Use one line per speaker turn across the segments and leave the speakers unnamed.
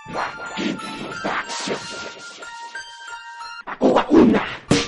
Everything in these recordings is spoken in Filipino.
Ako ang una,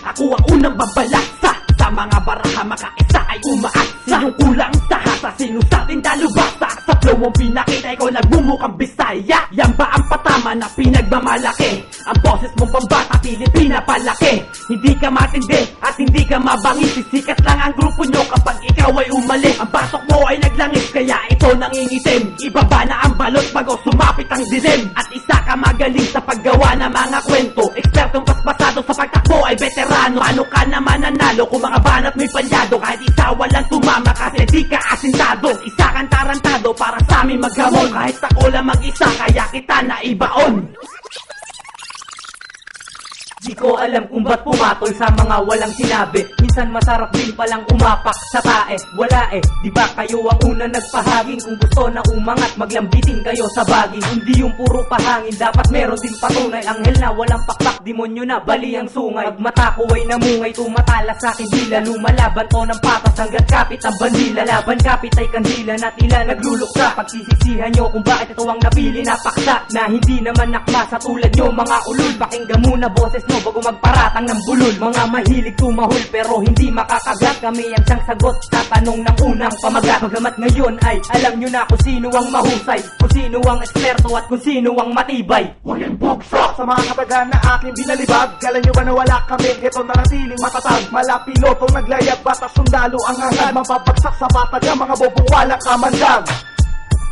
ako ang unang babalaksa Sa mga baraha makaisa ay umaaksa Yung kulang sa hasa, sino sa atin dalubasa? Sa flow mong pinakita, ikaw nagmumukhang bisaya. Yan ba ang patama na pinagmamalaki? Ang boses mong pambata, Pilipina palaki Hindi ka matindi at hindi ka mabangi. Sisikat lang ang grupo nyo kapag ikaw ay umalis. Ang batok mo ay naglangis, kaya ito nangingitim. Ibaba na ang balot bago sumapit ang dilim At isa ka magaling sa paggawa ng mga kwento. Ekspertong paspasado sa pagtakbo ay veterano. Paano ka naman nanalo kung mga banat may palyado Kahit isa walang tumama kasi di ka asintado. Isa kang tarantado para sa amin maghamon. Kahit ako lang mag-isa kaya kita naibaon
Di ko alam kung ba't pumatol sa mga walang sinabi. Minsan masarap din palang umapak sa tae. Wala eh, di ba kayo ang una nagpahaging Kung gusto na umangat, maglambitin kayo sa baging Hindi yung puro pahangin, dapat meron din patunay. Anghel na walang pakpak, demonyo na bali ang sungay. Pag mata ko ay namungay, tumatala sa akin dila Lumalaban. To ng patas hanggat kapit ang bandila. Laban kapit ay kandila na tila nagluluksa. Pagsisisihan nyo kung bakit ito ang napili. Na paksa Na hindi naman nakma sa tulad nyo mga ulul Pakinggan muna boses nyo bago magparatang ng bulol. Mga mahilig tumahol pero hindi makakagat. Kami ang siyang sagot sa tanong ng unang pamagat. Bagamat ngayon ay alam nyo na kung sino ang mahusay Kung sino ang eksperto at kung sino ang matibay.
Walang bugso
Sa mga kabagan na aking binalibag. Kala nyo ba na wala kami? Ito na natiling matatag. Malapiloto naglayag Batas sundalo ang hangad. Mapapagsak sa batag Ang mga bobong walang kamandag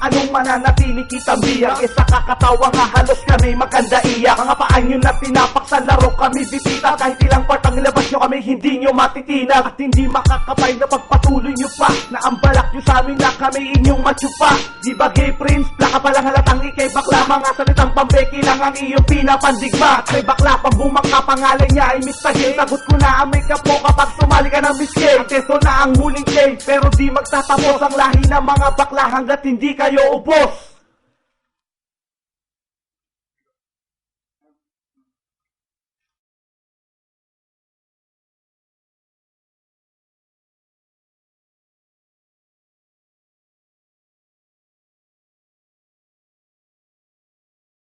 Anong mananatili kitang biyak Isa kakatawa nga halos kami maganda iyak Mga paan nyo na tinapak sa laro kami bibita Kahit ilang part ang labas nyo kami hindi nyo matitinag At hindi makakapay na pagpatuloy nyo pa. Na ang balak nyo sa amin na kami inyong matsupa. Di ba gay prince? Plaka pa lang halatang ikay bakla. Mga salitang pambeki lang ang iyong pinapandigma. At may bakla pang bumangka pangalan niya ay Mr. Gay Sagot ko na ang makeup mo kapag sumali ka ng Gay. At ito na ang huling game Pero di magtatapos ang lahi ng mga bakla hanggat hindi kayo ubos